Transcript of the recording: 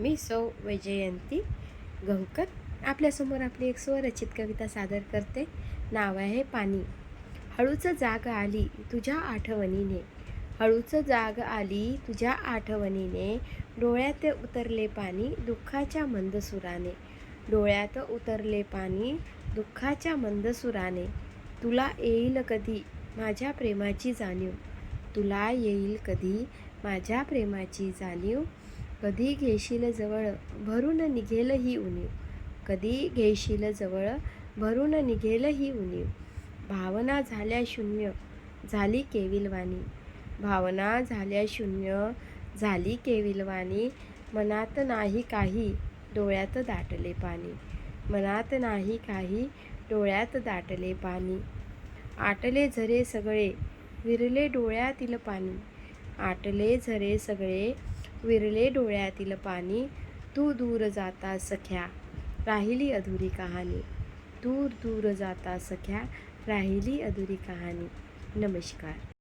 मी सौ वैजयंती गंकर आपल्यासमोर आपली एक स्वरचित कविता सादर करते. नाव आहे पाणी. हळूच जाग आली तुझ्या आठवणीने. हळूच जाग आली तुझ्या आठवणीने. डोळ्यात उतरले पाणी दुःखाच्या मंदसुराने. डोळ्यात उतरले पाणी दुःखाच्या मंदसुराने. तुला येईल कधी माझ्या प्रेमाची जाणीव? तुला येईल कधी माझ्या प्रेमाची जाणीव? कधी घेशील जवळ भरून निघेल ही उणीव. कधी घेशील जवळ भरून निघेल ही उणीव. भावना झाल्या शून्य झाली केविलवाणी. भावना झाल्या शून्य झाली केविलवाणी. मनात नाही काही डोळ्यात दाटले पाणी. मनात नाही काही डोळ्यात दाटले पाणी. आटले झरे सगळे विरले डोळ्यातील पाणी. आटले झरे सगळे विरले डोळ्यातील पाणी तू दूर जाता सख्या राहिली अधुरी कहाणी. दूर दूर जाता सख्या राहिली अधुरी कहाणी. नमस्कार.